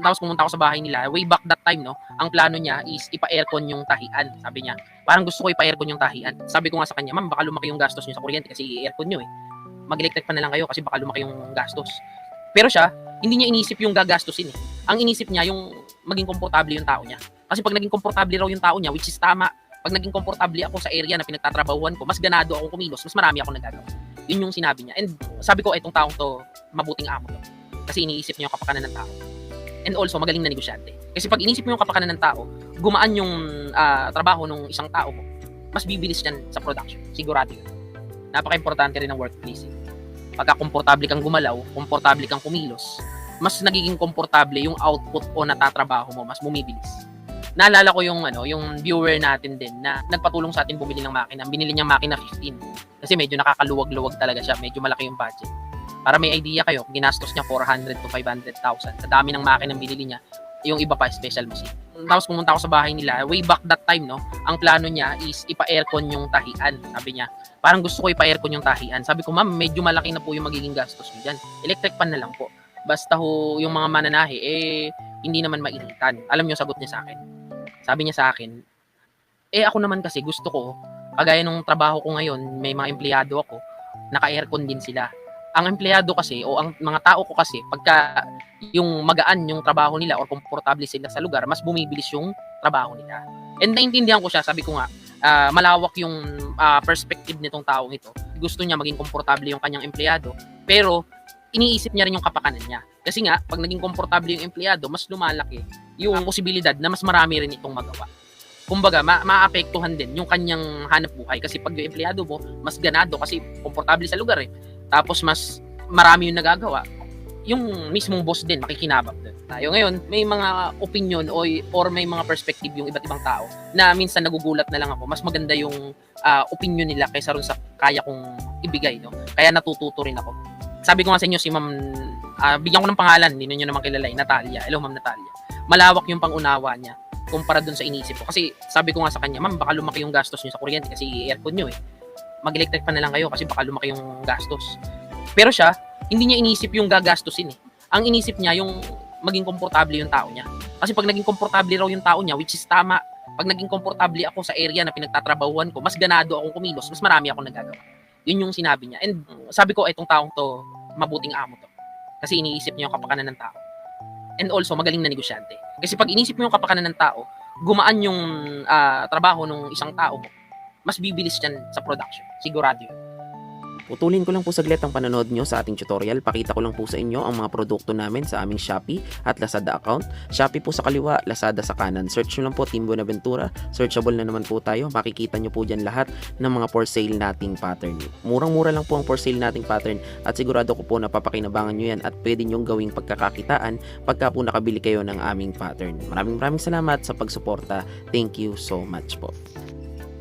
tapos pumunta ako sa bahay nila. Way back that time, no, ang plano niya is ipa-aircon yung tahian. Sabi niya, parang gusto ko ipa-aircon yung tahian. Sabi ko nga sa kanya, ma'am, baka lumaki yung gastos niyo sa kuryente kasi i-aircon niyo eh. Mag-electric pa na lang kayo kasi baka lumaki yung gastos. Pero siya, hindi niya inisip yung gagastusin eh. Ang inisip niya yung maging komportable yung tao niya. Kasi pag naging komportable raw yung tao niya, which is tama, pag naging komportable ako sa area na pinagtatrabahuan ko, mas ganado akong kumilos, mas marami ako nagagawa. Yun yung sinabi niya. And sabi ko, itong taong to, mabuting amo to. Kasi iniisip niya yung kapakanan ng tao. And also, magaling na negosyante. Kasi pag inisip mo yung kapakanan ng tao, gumaan yung ah, trabaho ng isang tao mo, mas bibilis yan sa production. Sigurado yun. Napaka-importante rin ng workplace. Eh. Pagka komportable kang gumalaw, komportable kang kumilos, mas nagiging komportable yung output o natatrabaho mo, mas bumibilis. Naalala ko yung ano, yung viewer natin din na nagpatulong sa atin bumili ng makina. Binili niyang makina 15 kasi medyo nakakaluwag-luwag talaga siya, medyo malaki yung budget. Para may idea kayo, ginastos niya 400 to 500,000. Sa dami ng makina binili niya, yung iba pa special machine. Tapos pumunta ako sa bahay nila, way back that time, no, ang plano niya is ipa-aircon yung tahian. Sabi niya, parang gusto ko ipa-aircon yung tahian. Sabi ko, ma'am, medyo malaki na po yung magiging gastos niyo dyan. Electric pan na lang po. Basta ho, yung mga mananahi, eh, hindi naman mainitan. Alam niyo, sagot niya sa akin. Sabi niya sa akin, eh ako naman kasi gusto ko, kagaya nung trabaho ko ngayon, may mga empleyado ako, naka-aircon din sila. Ang empleyado kasi, o ang mga tao ko kasi, pagka yung magaan yung trabaho nila or komportable sila sa lugar, mas bumibilis yung trabaho nila. And naintindihan ko siya, sabi ko nga, ah, malawak yung ah, perspective nitong taong ito. Gusto niya maging komportable yung kanyang empleyado, pero iniisip niya rin yung kapakanan niya. Kasi nga, pag naging komportable yung empleyado, mas lumalaki yung posibilidad na mas marami rin itong magawa. Kumbaga, ma maapektuhan din yung kanyang hanap buhay kasi pag yung empleyado mo, mas ganado kasi komportable sa lugar eh. Tapos mas marami yung nagagawa. Yung mismong boss din makikinabang din. Tayo ngayon, may mga opinion o or may mga perspective yung iba't ibang tao na minsan nagugulat na lang ako. Mas maganda yung ah, opinion nila kaysa ron sa kaya kong ibigay, no? Kaya natututo rin ako. Sabi ko nga sa inyo si Ma'am ah, bigyan ko ng pangalan, hindi niyo naman kilala, eh, Natalia. Hello Ma'am Natalia. Malawak yung pangunawa niya kumpara dun sa inisip ko. Kasi sabi ko nga sa kanya, ma'am, baka lumaki yung gastos niyo sa kuryente kasi i-aircon niyo eh. Mag-electric pa na lang kayo kasi baka lumaki yung gastos. Pero siya, hindi niya inisip yung gagastusin eh. Ang inisip niya yung maging komportable yung tao niya. Kasi pag naging komportable raw yung tao niya, which is tama, pag naging komportable ako sa area na pinagtatrabahuan ko, mas ganado akong kumilos, mas marami akong nagagawa. Yun yung sinabi niya. And sabi ko, itong taong to, mabuting amo to. Kasi iniisip niya yung kapakanan ng tao. And also, magaling na negosyante. Kasi pag inisip mo yung kapakanan ng tao, gumaan yung ah, trabaho ng isang tao mo, mas bibilis yan sa production. Sigurado yun. Putulin ko lang po saglit ang panonood nyo sa ating tutorial. Pakita ko lang po sa inyo ang mga produkto namin sa aming Shopee at Lazada account. Shopee po sa kaliwa, Lazada sa kanan. Search nyo lang po Team Buenaventura. Searchable na naman po tayo. Makikita nyo po dyan lahat ng mga for sale nating pattern. Murang-mura lang po ang for sale nating pattern at sigurado ko po napapakinabangan nyo yan at pwede nyong gawing pagkakakitaan pagka po nakabili kayo ng aming pattern. Maraming maraming salamat sa pagsuporta. Thank you so much po.